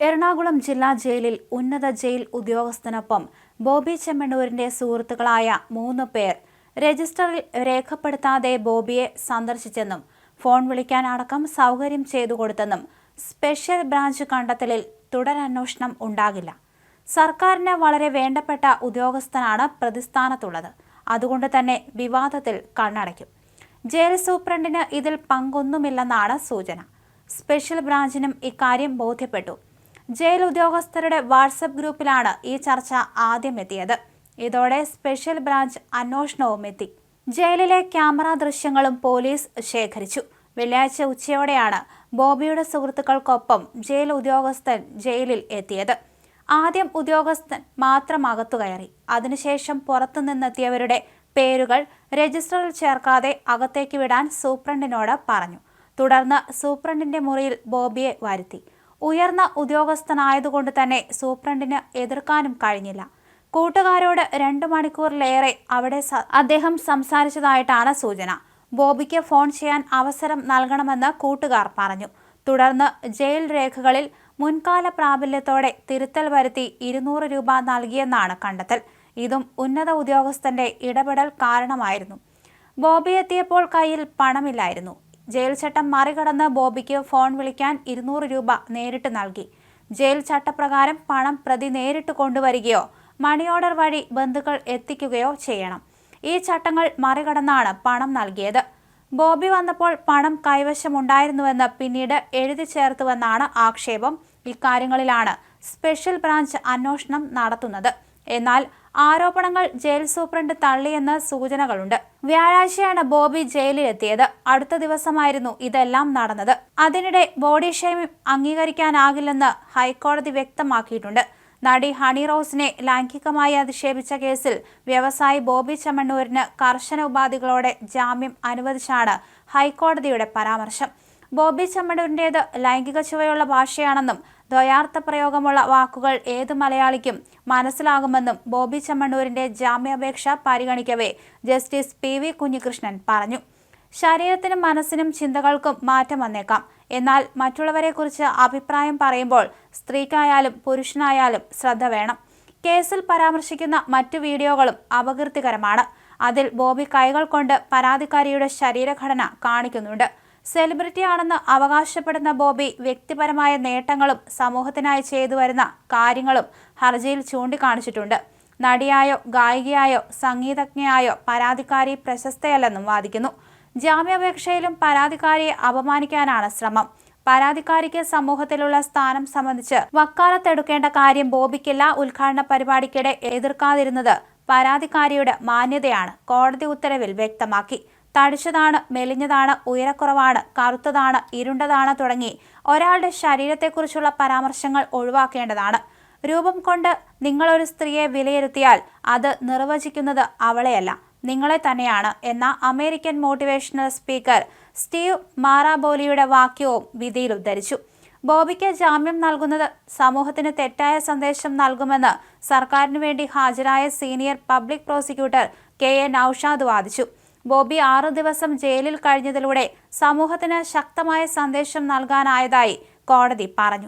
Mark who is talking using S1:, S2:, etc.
S1: എറണാകുളം ജില്ലാ ജയിലിൽ ഉന്നത ജയിൽ ഉദ്യോഗസ്ഥനൊപ്പം ബോബി ചെമ്മണ്ണൂരിന്റെ സുഹൃത്തുക്കളായ മൂന്ന് പേർ രജിസ്റ്ററിൽ രേഖപ്പെടുത്താതെ ബോബിയെ സന്ദർശിച്ചെന്നും ഫോൺ വിളിക്കാൻ അടക്കം സൗകര്യം ചെയ്തു കൊടുത്തെന്നും സ്പെഷ്യൽ ബ്രാഞ്ച് കണ്ടെത്തലിൽ തുടരന്വേഷണം ഉണ്ടാകില്ല. സർക്കാരിന് വളരെ വേണ്ടപ്പെട്ട ഉദ്യോഗസ്ഥനാണ് പ്രതിസ്ഥാനത്തുള്ളത്. അതുകൊണ്ട് തന്നെ വിവാദത്തിൽ കണ്ണടയ്ക്കും. ജയിൽ സൂപ്രണ്ടിന് ഇതിൽ പങ്കൊന്നുമില്ലെന്നാണ് സൂചന. സ്പെഷ്യൽ ബ്രാഞ്ചിനും ഇക്കാര്യം ബോധ്യപ്പെട്ടു. ജയിൽ ഉദ്യോഗസ്ഥരുടെ വാട്സപ്പ് ഗ്രൂപ്പിലാണ് ഈ ചർച്ച ആദ്യം എത്തിയത് ഇതോടെ സ്പെഷ്യൽ ബ്രാഞ്ച് അന്വേഷണവും എത്തി. ജയിലിലെ ക്യാമറ ദൃശ്യങ്ങളും പോലീസ് ശേഖരിച്ചു. വെള്ളിയാഴ്ച ഉച്ചയോടെയാണ് ബോബിയുടെ സുഹൃത്തുക്കൾക്കൊപ്പം ജയിൽ ഉദ്യോഗസ്ഥൻ ജയിലിൽ എത്തിയത്. ആദ്യം ഉദ്യോഗസ്ഥൻ മാത്രം അകത്തു കയറി. അതിനുശേഷം പുറത്തുനിന്നെത്തിയവരുടെ പേരുകൾ രജിസ്റ്ററിൽ ചേർക്കാതെ അകത്തേക്ക് വിടാൻ സൂപ്രണ്ടിനോട് പറഞ്ഞു. തുടർന്ന് സൂപ്രണ്ടിന്റെ മുറിയിൽ ബോബിയെ വരുത്തി. ഉയർന്ന ഉദ്യോഗസ്ഥനായതുകൊണ്ട് തന്നെ സൂപ്രണ്ടിന് എതിർക്കാനും കഴിഞ്ഞില്ല. കൂട്ടുകാരോട് രണ്ടു മണിക്കൂറിലേറെ അവിടെ അദ്ദേഹം സംസാരിച്ചതായിട്ടാണ് സൂചന. ബോബിക്ക് ഫോൺ ചെയ്യാൻ അവസരം നൽകണമെന്ന് കൂട്ടുകാർ പറഞ്ഞു. തുടർന്ന് ജയിൽ രേഖകളിൽ മുൻകാല പ്രാബല്യത്തോടെ തിരുത്തൽ വരുത്തി ഇരുന്നൂറ് രൂപ നൽകിയെന്നാണ് കണ്ടെത്തൽ. ഇതും ഉന്നത ഉദ്യോഗസ്ഥന്റെ ഇടപെടൽ കാരണമായിരുന്നു. ബോബി എത്തിയപ്പോൾ കയ്യിൽ പണമില്ലായിരുന്നു. ജയിൽ ചട്ടം മറികടന്ന് ബോബിക്ക് ഫോൺ വിളിക്കാൻ ഇരുന്നൂറ് രൂപ നേരിട്ട് നൽകി. ജയിൽ ചട്ടപ്രകാരം പണം പ്രതി നേരിട്ട് കൊണ്ടുവരികയോ മണി ഓർഡർ വഴി ബന്ധുക്കൾ എത്തിക്കുകയോ ചെയ്യണം. ഈ ചട്ടങ്ങൾ മറികടന്നാണ് പണം നൽകിയത്. ബോബി വന്നപ്പോൾ പണം കൈവശമുണ്ടായിരുന്നുവെന്ന് പിന്നീട് എഴുതി ചേർത്തുവെന്നാണ് ആക്ഷേപം. ഇക്കാര്യങ്ങളിലാണ് സ്പെഷ്യൽ ബ്രാഞ്ച് അന്വേഷണം നടത്തുന്നത്. എന്നാൽ ആരോപണങ്ങൾ ജയിൽ സൂപ്രണ്ട് തള്ളിയെന്ന് സൂചനകളുണ്ട്. വ്യാഴാഴ്ചയാണ് ബോബി ജയിലിലെത്തിയത്. അടുത്ത ദിവസമായിരുന്നു ഇതെല്ലാം നടന്നത്. അതിനിടെ ബോഡി ഷെയ്മിംഗ് അംഗീകരിക്കാനാകില്ലെന്ന് ഹൈക്കോടതി വ്യക്തമാക്കിയിട്ടുണ്ട്. നടി ഹണി റോസിനെ ലൈംഗികമായി അധിക്ഷേപിച്ച കേസിൽ വ്യവസായി ബോബി ചമ്മണ്ണൂരിന് കർശന ഉപാധികളോടെ ജാമ്യം അനുവദിച്ചാണ് ഹൈക്കോടതിയുടെ പരാമർശം. ബോബി ചമ്മടൂരിന്റേത് ലൈംഗിക ചുവയുള്ള ഭാഷയാണെന്നും ദ്വയാർത്ഥ പ്രയോഗമുള്ള വാക്കുകൾ ഏത് മലയാളിക്കും മനസ്സിലാകുമെന്നും ബോബി ചമ്മണ്ണൂരിന്റെ ജാമ്യാപേക്ഷ പരിഗണിക്കവേ ജസ്റ്റിസ് പി വി കുഞ്ഞികൃഷ്ണൻ പറഞ്ഞു. ശരീരത്തിനും മനസ്സിനും ചിന്തകൾക്കും മാറ്റം വന്നേക്കാം. എന്നാൽ മറ്റുള്ളവരെക്കുറിച്ച് അഭിപ്രായം പറയുമ്പോൾ സ്ത്രീക്കായാലും പുരുഷനായാലും ശ്രദ്ധ വേണം. കേസിൽ പരാമർശിക്കുന്ന മറ്റു വീഡിയോകളും അപകീർത്തികരമാണ്. അതിൽ ബോബി കൈകൾ കൊണ്ട് പരാതിക്കാരിയുടെ ശരീരഘടന കാണിക്കുന്നുണ്ട്. സെലിബ്രിറ്റി ആണെന്ന് അവകാശപ്പെടുന്ന ബോബി വ്യക്തിപരമായ നേട്ടങ്ങളും സമൂഹത്തിനായി ചെയ്തു വരുന്ന കാര്യങ്ങളും ഹർജിയിൽ ചൂണ്ടിക്കാണിച്ചിട്ടുണ്ട്. നടിയായോ ഗായികയായോ സംഗീതജ്ഞയായോ പരാതിക്കാരി പ്രശസ്തയല്ലെന്നും വാദിക്കുന്നു. ജാമ്യാപേക്ഷയിലും പരാതിക്കാരിയെ അപമാനിക്കാനാണ് ശ്രമം. പരാതിക്കാരിക്ക് സമൂഹത്തിലുള്ള സ്ഥാനം സംബന്ധിച്ച് വക്കാലത്തെടുക്കേണ്ട കാര്യം ബോബിക്കില്ല. ഉദ്ഘാടന പരിപാടിക്കിടെ എതിർക്കാതിരുന്നത് പരാതിക്കാരിയുടെ മാന്യതയാണ് കോടതി ഉത്തരവിൽ വ്യക്തമാക്കി. തടിച്ചതാണ് മെലിഞ്ഞതാണ് ഉയരക്കുറവാണ് കറുത്തതാണ് ഇരുണ്ടതാണ് തുടങ്ങി ഒരാളുടെ ശരീരത്തെക്കുറിച്ചുള്ള പരാമർശങ്ങൾ ഒഴിവാക്കേണ്ടതാണ്. രൂപം കൊണ്ട് നിങ്ങളൊരു സ്ത്രീയെ വിലയിരുത്തിയാൽ അത് നിർവചിക്കുന്നത് അവളെയല്ല നിങ്ങളെ തന്നെയാണ് എന്ന അമേരിക്കൻ മോട്ടിവേഷണൽ സ്പീക്കർ സ്റ്റീവ് മാറാബോലിയുടെ വാക്യവും വിധിയിൽ ഉദ്ധരിച്ചു. ബോബിക്ക് ജാമ്യം നൽകുന്നത് സമൂഹത്തിന് തെറ്റായ സന്ദേശം നൽകുമെന്ന് സർക്കാരിനു വേണ്ടി ഹാജരായ senior public prosecutor K A Naushad വാദിച്ചു. ബോബി ആറു ദിവസം ജയിലിൽ കഴിഞ്ഞതിലൂടെ സമൂഹത്തിന് ശക്തമായ സന്ദേശം നൽകാനായതായി കോടതി പറഞ്ഞു.